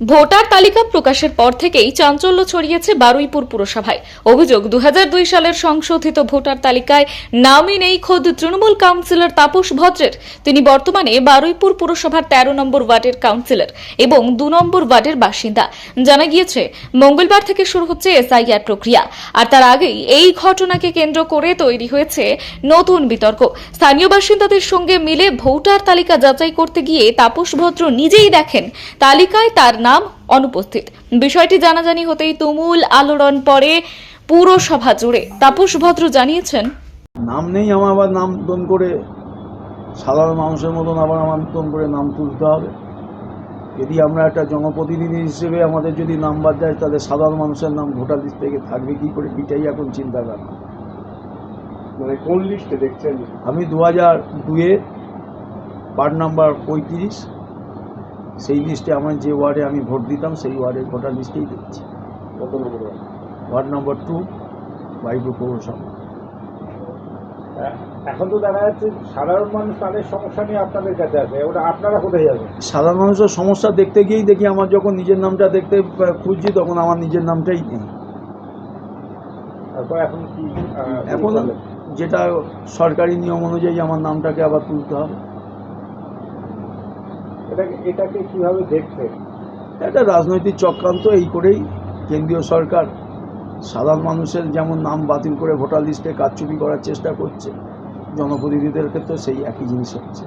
Voter তালিকা প্রকাশের পর থেকেই চাঞ্চল্য ছড়িয়েছে বারুইপুর পুরসভায়। অভিযোগ দু হাজার দুই সালের সংশোধিত ভোটার তালিকায় নামই নেই খোদ তৃণমূল কাউন্সিলর তাপস ভদ্রের। তিনি বর্তমানে বারুইপুর পুরসভার তেরো নম্বর ওয়ার্ডের কাউন্সিলর এবং দু নম্বর ওয়ার্ডের বাসিন্দা। জানা গিয়েছে, মঙ্গলবার থেকে শুরু হচ্ছে এসআইআর প্রক্রিয়া। আর তার আগেই এই ঘটনাকে কেন্দ্র করে তৈরি হয়েছে নতুন বিতর্ক। স্থানীয় বাসিন্দাদের সঙ্গে মিলে ভোটার তালিকা যাচাই করতে গিয়ে তাপস ভদ্র নিজেই দেখেন, তালিকায় তার নাম অনুপস্থিত। বিষয়টি জানাজানি হতেই তুমুল আলোড়ন পরে পুরসভা জুড়ে। তাপস ভদ্র জানিয়েছেন নাম নেই আমার আবার নাম নতুন করে সাধারণ মানুষের মতন আবার আমার নতুন করে নাম তুলতে হবে। যদি আমরা একটা জনপ্রতিনিধি হিসেবে আমাদের যদি নাম বাদ যায় তাহলে সাধারণ মানুষের নাম ভোটার লিস্ট থেকে থাকবে কি করে? এটাই এখন চিন্তা করা মানে কোন লিস্টে দেখছেন? আমি দু হাজার দুয়ে ওয়ার্ড নাম্বার পঁয়ত্রিশ সেই লিস্টে আমার যে ওয়ার্ডে আমি ভোট দিতাম সেই ওয়ার্ডের ভোটার লিস্টেই দেখছি। Number ward? Number two Baipur পৌরসভা। এখন তো দেখা যাচ্ছে সাধারণ মানুষ তাদের সমস্যা নিয়ে আপনাদের কাছে আসে ওটা আপনারা কোথায় যাবেন? সাধারণ মানুষের সমস্যা দেখতে গিয়েই দেখি আমার যখন নিজের নামটা দেখতে খুঁজছি তখন আমার নিজের নামটাই নেই। তারপর এখন কি এখন যেটা সরকারি নিয়ম অনুযায়ী আমার নামটাকে আবার তুলতে হবে। এটাকে এটাকে কীভাবে দেখছেন একটা রাজনৈতিক চক্রান্ত এই করেই কেন্দ্রীয় সরকার সাধারণ মানুষের যেমন নাম বাতিল করে ভোটার লিস্টে কারচুপি করার চেষ্টা করছে, জনপ্রতিনিধিদের ক্ষেত্রে সেই একই জিনিস হচ্ছে।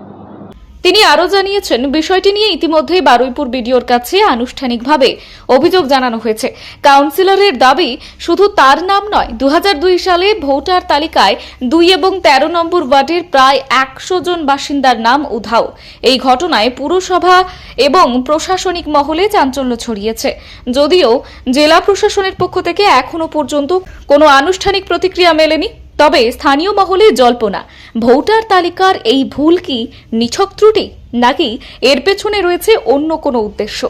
তিনি আরও জানিয়েছেন, বিষয়টি নিয়ে ইতিমধ্যে বারুইপুর বিডিওর কাছে আনুষ্ঠানিকভাবে অভিযোগ জানানো হয়েছে। কাউন্সিলরের দাবি শুধু তার নাম নয় দু সালে ভোটার তালিকায় দুই এবং তেরো নম্বর ওয়ার্ডের প্রায় একশো জন বাসিন্দার নাম উধাও। এই ঘটনায় পুরসভা এবং প্রশাসনিক মহলে চাঞ্চল্য ছড়িয়েছে। যদিও জেলা প্রশাসনের পক্ষ থেকে এখনও পর্যন্ত কোনো আনুষ্ঠানিক প্রতিক্রিয়া মেলেনি, তবে স্থানীয় মহলে জল্পনা। ভোটার তালিকার এই ভুল কি নিছক ত্রুটি? নাকি এর পেছনে রয়েছে অন্য কোনো উদ্দেশ্য?